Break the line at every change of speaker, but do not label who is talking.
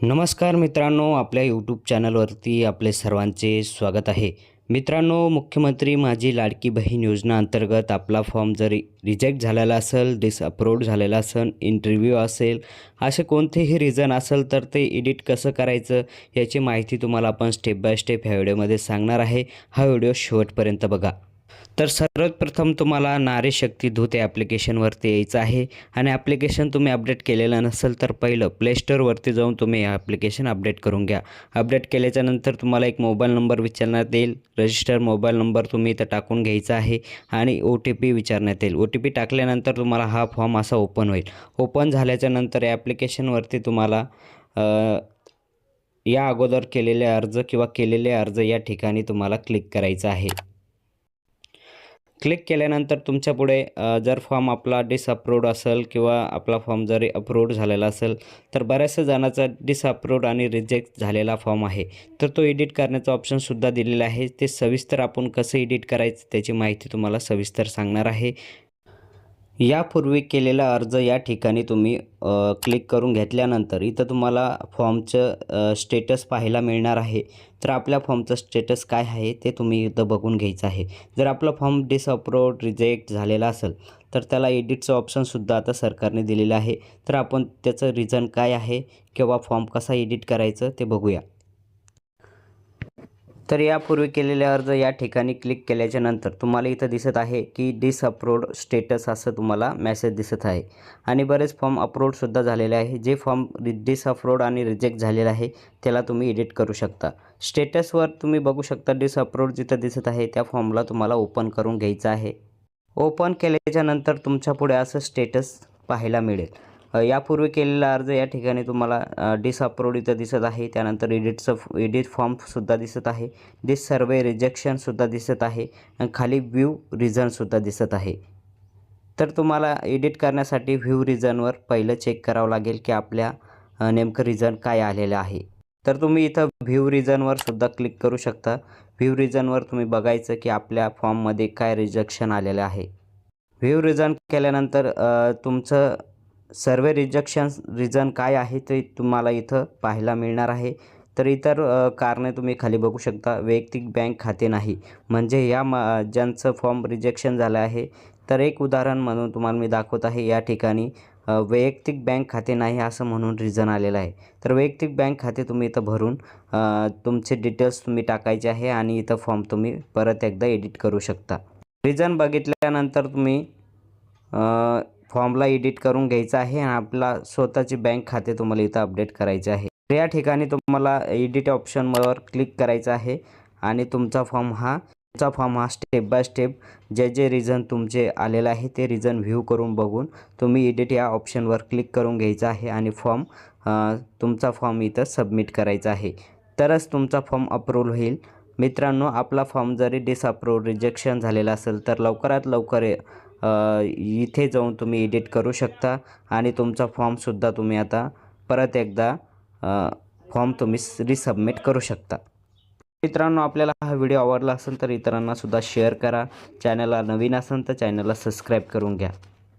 नमस्कार मित्रांनो आपल्या यूट्यूब चॅनलवरती आपले सर्वांचे स्वागत आहे. मित्रांनो मुख्यमंत्री माझी लाडकी बहीण योजना अंतर्गत आपला फॉर्म जर रिजेक्ट झालेला असेल डिसअप्रूव्ड झालेला असेल इंटरव्ह्यू असेल असे कोणतेही रिझन असेल तर ते एडिट कसं करायचं याची माहिती तुम्हाला आपण स्टेप बाय स्टेप ह्या व्हिडिओमध्ये सांगणार आहे. हा व्हिडिओ शेवटपर्यंत बघा. तर सर्वात प्रथम तुम्हाला नारी शक्ती धूत या ॲप्लिकेशनवरती यायचं आहे. आणि ॲप्लिकेशन तुम्ही अपडेट केलेलं नसेल तर पहिलं प्ले स्टोअरवरती जाऊन तुम्ही हे ॲप्लिकेशन अपडेट करून घ्या. अपडेट केल्याच्यानंतर तुम्हाला एक मोबाईल नंबर विचारण्यात येईल. रजिस्टर मोबाईल नंबर तुम्ही इथं टाकून घ्यायचा आहे. आणि ओ टी पी विचारण्यात येईल. ओ टी पी टाकल्यानंतर तुम्हाला हा फॉर्म असा ओपन होईल. ओपन झाल्याच्यानंतर या ॲप्लिकेशनवरती तुम्हाला या अगोदर केलेले अर्ज किंवा केलेले अर्ज या ठिकाणी तुम्हाला क्लिक करायचं आहे. क्लिक केल्यानंतर तुमच्यापुढे जर फॉर्म आपला डिसअप्रूव्ड असेल किंवा आपला फॉर्म जरी अप्रूव्ड झालेला असेल तर बऱ्याचशा जणांचा डिसअप्रूव्ड आणि रिजेक्ट झालेला फॉर्म आहे. तर तो एडिट करण्याचा ऑप्शनसुद्धा दिलेला आहे. ते सविस्तर आपण कसं एडिट करायचं त्याची माहिती तुम्हाला सविस्तर सांगणार आहे. यापूर्वी केलेला अर्ज या ठिकाणी तुम्ही क्लिक करून घेतल्यानंतर इथं तुम्हाला फॉर्मचं स्टेटस पाहायला मिळणार आहे. तर आपल्या फॉर्मचं स्टेटस काय आहे ते तुम्ही इथं बघून घ्यायचं आहे. जर आपला फॉर्म डिसअप्रूव्ड रिजेक्ट झालेला असेल तर त्याला एडिटचं ऑप्शनसुद्धा आता सरकारने दिलेलं आहे. तर आपण त्याचं रिझन काय आहे किंवा फॉर्म कसा एडिट करायचं ते बघूया. तर यापूर्वी केलेले अर्ज या ठिकाणी क्लिक केल्याच्यानंतर तुम्हाला इथं दिसत आहे की डिसअप्रूव्ड स्टेटस असं तुम्हाला मेसेज दिसत आहे. आणि बरेच फॉर्म अप्रूव्डसुद्धा झालेले आहे. जे फॉर्म रि डिसअप्रूव्ड आणि रिजेक्ट झालेला आहे त्याला तुम्ही एडिट करू शकता. स्टेटसवर तुम्ही बघू शकता डिसअप्रूव्ड जिथं दिसत आहे त्या फॉर्मला तुम्हाला ओपन करून घ्यायचं आहे. ओपन केल्याच्यानंतर तुमच्यापुढे असं स्टेटस पाहायला मिळेल. यापूर्वी केलेला अर्ज या ठिकाणी तुम्हाला डिसअप्रूव्ड इथं दिसत आहे. त्यानंतर एडिटचं एडिट फॉर्मसुद्धा दिसत आहे. डिस सर्वे रिजेक्शनसुद्धा दिसत आहे. आणि खाली व्ह्यू रिझनसुद्धा दिसत आहे. तर तुम्हाला एडिट करण्यासाठी व्ह्यू रिझनवर पहिलं चेक करावं लागेल की आपल्या नेमकं रिझन काय आलेलं आहे. तर तुम्ही इथं व्ह्यू रिझनवर सुद्धा क्लिक करू शकता. व्ह्यू रिझनवर तुम्ही बघायचं की आपल्या फॉर्ममध्ये काय रिजेक्शन आलेलं आहे. व्ह्यू रिझन केल्यानंतर तुमचं सर्व रिजेक्शन रिझन काय आहे ते तुम्हाला इथं पाहायला मिळणार आहे. तर इतर कारणे तुम्ही खाली बघू शकता. वैयक्तिक बँक खाते नाही. म्हणजे या म ज्यांचं फॉर्म रिजेक्शन झालं आहे. तर एक उदाहरण म्हणून तुम्हाला मी दाखवत आहे. या ठिकाणी वैयक्तिक बँक खाते नाही असं म्हणून रिझन आलेलं आहे. तर वैयक्तिक बँक खाते तुम्ही इथं भरून तुमचे डिटेल्स तुम्ही टाकायचे आहे आणि इथं फॉर्म तुम्ही परत एकदा एडिट करू शकता. रिझन बघितल्यानंतर तुम्ही फॉर्मला एडिट करून घ्यायचा आहे आणि आपला स्वतःची बँक खाते तुम्हाला इथं अपडेट करायचे आहे. या ठिकाणी तुम्हाला एडिट ऑप्शनवर क्लिक करायचं आहे आणि तुमचा फॉर्म हा तुमचा फॉर्म हा स्टेप बाय स्टेप जे जे रिझन तुमचे आलेलं आहे ते रिझन व्ह्यू करून बघून तुम्ही एडिट या ऑप्शनवर क्लिक करून घ्यायचा आहे आणि फॉर्म तुमचा फॉर्म इथं सबमिट करायचा आहे. तरच तुमचा फॉर्म अप्रूव्ह होईल. मित्रांनो आपला फॉर्म जरी डिसअप्रूव्ह रिजेक्शन झालेला असेल तर लवकरात लवकर इथे जाऊन तुम्ही एडिट करू शकता आणि तुमचा फॉर्मसुद्धा तुम्ही आता परत एकदा फॉर्म तुम्ही रिसबमिट करू शकता. मित्रांनो आपल्याला हा व्हिडिओ आवडला असेल तर इतरांनासुद्धा शेअर करा. चॅनलला नवीन असेल तर चॅनलला सबस्क्राईब करून घ्या.